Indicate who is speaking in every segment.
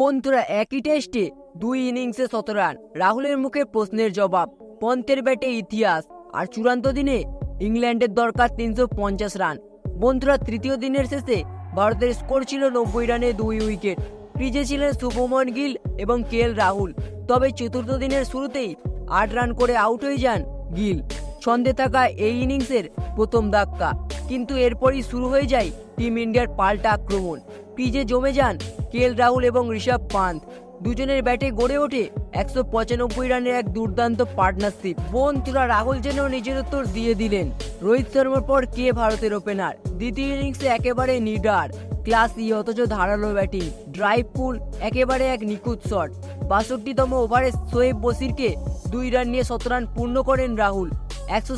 Speaker 1: বন্ধুরা একই টেস্টে দুই ইনিংসে শত রান। রাহুলের মুখে প্রশ্নের জবাব পন্থের ব্যাটে ইতিহাস, আর চূড়ান্ত দিনে ইংল্যান্ডের দরকার তিনশো পঞ্চাশ রান। বন্ধুরা তৃতীয় দিনের শেষে ভারতের স্কোর ছিল নব্বই রানে দুই উইকেট। ক্রিজে ছিলেন শুভমন গিল এবং কে রাহুল। তবে চতুর্থ দিনের শুরুতেই আট রান করে আউট হয়ে যান গিল। ছন্দে থাকা এই ইনিংসের প্রথম ধাক্কা। কিন্তু এরপরই শুরু হয়ে যায় টিম ইন্ডিয়ার পাল্টা আক্রমণ। ক্রিজে জমে যান কেএল রাহুল এবং ঋষভ পান্ত। দুজনের ব্যাটে গড়ে ওঠে একশো পঁচানব্বই রানের এক দুর্দান্ত পার্টনারশিপ। বন্ধুরা রাহুল যেন নিজের উত্তর দিয়ে দিলেন। রোহিত শর্মার পর কে ভারতের ওপেনার? দ্বিতীয় ইনিংসে একেবারে নিডার। ক্লাসি অথচ ধারালো ব্যাটিং। ড্রাইভ পুল একেবারে এক নিখুঁত শট। বাষট্টিতম ওভারে শোয়েব বসিরকে দুই রান নিয়ে শত রান পূর্ণ করেন রাহুল। একশো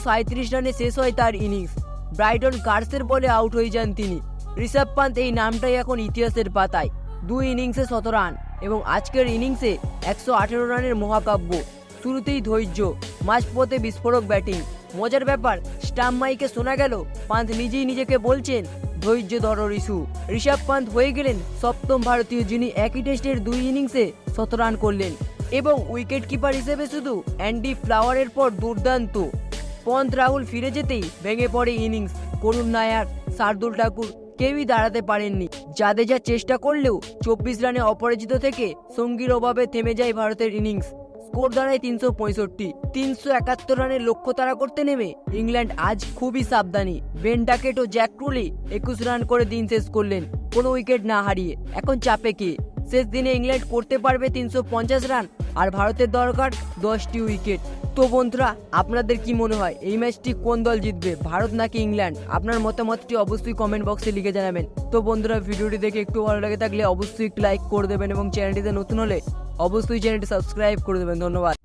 Speaker 1: রানে শেষ হয় তার ইনিংস। ব্রাইটন কার্সের বলে আউট হয়ে যান তিনি। ঋষভ পান্ত এই নামটাই এখন ইতিহাসের পাতায়। দুই ইনিংসে শত রান এবং আজকের ইনিংসে একশো আঠেরো রানের মহাকাব্য। শুরুতেই ধৈর্য, মাঝপথে বিস্ফোরক ব্যাটিং। মজার ব্যাপার, স্টাম্প মাইকে শোনা গেল, পান্ত নিজেই নিজেকে বলছেন, ধৈর্য ধরো ঋষু ঋষভ পান্ত হয়ে গেলেন, সপ্তম ভারতীয় যিনি একই টেস্টের দুই ইনিংসে শত রান করলেন। এবং উইকেট কিপার হিসেবে শুধু অ্যান্ডি ফ্লাওয়ারের পর দুর্দান্ত। পন্ত রাহুল ফিরে যেতেই ভেঙে পড়ে ইনিংস। করুণ নায়ার, শার্দুল ঠাকুর কেউই দাঁড়াতে পারেননি। জাদেজা চেষ্টা করলেও চব্বিশ রানে অপরাজিত থেকে সঙ্গীর অভাবে থেমে যায় ভারতের ইনিংস। স্কোর দাঁড়ায় তিনশো পঁয়ষট্টি। তিনশো একাত্তর রানের লক্ষ্য তারা করতে নেমে ইংল্যান্ড আজ খুবই সাবধানী। বেন ডাকেট ও জ্যাক ট্রুলি একুশ রান করে দিন শেষ করলেন। কোনো উইকেট না হারিয়ে। এখন চাপে কে? শেষ দিনে ইংল্যান্ড করতে পারবে তিনশো পঞ্চাশ রান। আর ভারতের দরকার দশটি উইকেট। তো বন্ধুরা, আপনাদের কি মনে হয় এই ম্যাচটি কোন দল জিতবে, ভারত নাকি ইংল্যান্ড? আপনার মতামতটি অবশ্যই কমেন্ট বক্সে লিখে জানাবেন। তো বন্ধুরা, ভিডিওটি দেখে একটু ভালো লাগে থাকলে অবশ্যই লাইক করে দেবেন এবং চ্যানেলটিতে নতুন হলে অবশ্যই চ্যানেলটি সাবস্ক্রাইব করে দেবেন। ধন্যবাদ।